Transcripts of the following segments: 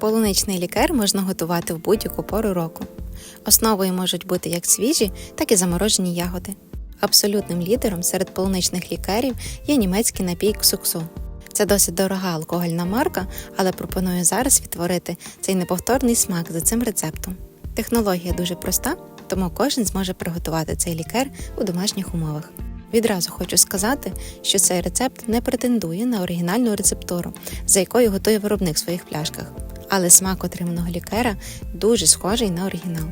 Полуничний лікер можна готувати в будь-яку пору року. Основою можуть бути як свіжі, так і заморожені ягоди. Абсолютним лідером серед полуничних лікерів є німецький напій ксуксу. Це досить дорога алкогольна марка, але пропоную зараз відтворити цей неповторний смак за цим рецептом. Технологія дуже проста, тому кожен зможе приготувати цей лікер у домашніх умовах. Відразу хочу сказати, що цей рецепт не претендує на оригінальну рецептуру, за якою готує виробник в своїх пляшках, але смак отриманого лікера дуже схожий на оригінал.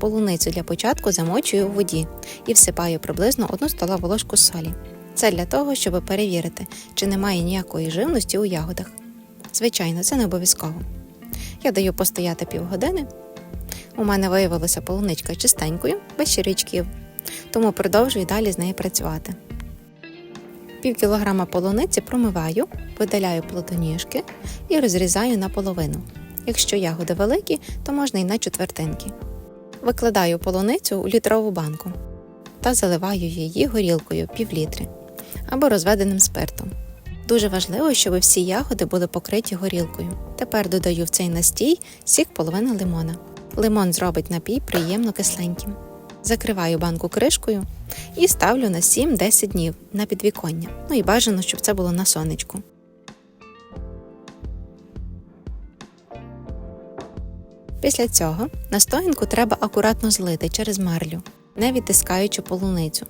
Полуницю для початку замочую у воді і всипаю приблизно 1 столову ложку солі. Це для того, щоб перевірити, чи немає ніякої живності у ягодах. Звичайно, це не обов'язково. Я даю постояти півгодини. У мене виявилася полуничка чистенькою, без червячків, тому продовжую далі з нею працювати. Пів кілограма полуниці промиваю, видаляю плодоніжки і розрізаю на половину. Якщо ягоди великі, то можна і на четвертинки. Викладаю полуницю у літрову банку та заливаю її горілкою пів літри або розведеним спиртом. Дуже важливо, щоб всі ягоди були покриті горілкою. Тепер додаю в цей настій сік половини лимона. Лимон зробить напій приємно кисленьким. Закриваю банку кришкою і ставлю на 7-10 днів на підвіконня. Ну і бажано, щоб це було на сонечку. Після цього настоянку треба акуратно злити через марлю, не відтискаючи полуницю.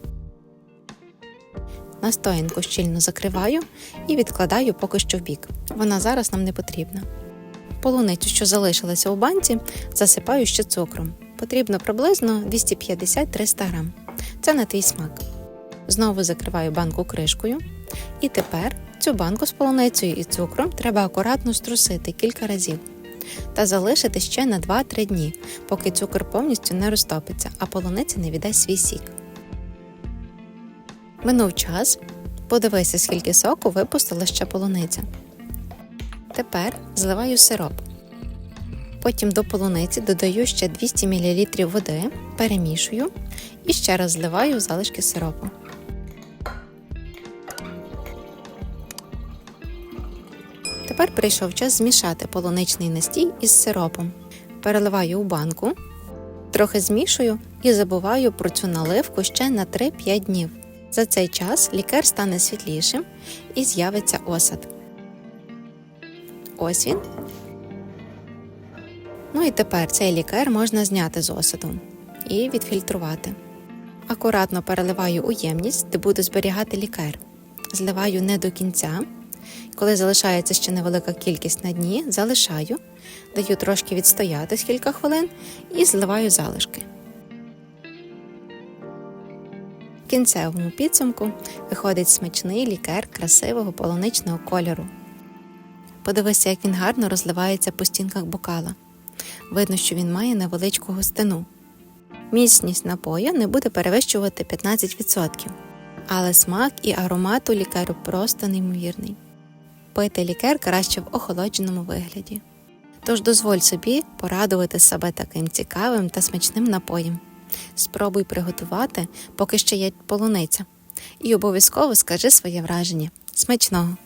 Настоянку щільно закриваю і відкладаю поки що в бік. Вона зараз нам не потрібна. Полуницю, що залишилася у банці, засипаю ще цукром. Потрібно приблизно 250-300 грам. Це на твій смак. Знову закриваю банку кришкою. І тепер цю банку з полуницею і цукром треба акуратно струсити кілька разів та залишити ще на 2-3 дні, поки цукор повністю не розтопиться, а полуниця не віддасть свій сік. Минув час. Подивися, скільки соку випустила ще полуниця. Тепер зливаю сироп. Потім до полуниці додаю ще 200 мл води, перемішую і ще раз зливаю залишки сиропу. Тепер прийшов час змішати полуничний настій із сиропом. Переливаю у банку, трохи змішую і забуваю про цю наливку ще на 3-5 днів. За цей час лікер стане світлішим і з'явиться осад. Ось він. Ну і тепер цей лікер можна зняти з осаду і відфільтрувати. Акуратно переливаю у ємність, де буду зберігати лікер. Зливаю не до кінця. Коли залишається ще невелика кількість на дні, залишаю, даю трошки відстояти кілька хвилин і зливаю залишки. В кінцевому підсумку виходить смачний лікер красивого полуничного кольору. Подивися, як він гарно розливається по стінках бокала. Видно, що він має невеличку густину. Міцність напою не буде перевищувати 15%, але смак і аромат у лікеру просто неймовірний. Пити лікер краще в охолодженому вигляді. Тож дозволь собі порадувати себе таким цікавим та смачним напоєм. Спробуй приготувати, поки ще є полуниця. І обов'язково скажи своє враження. Смачного!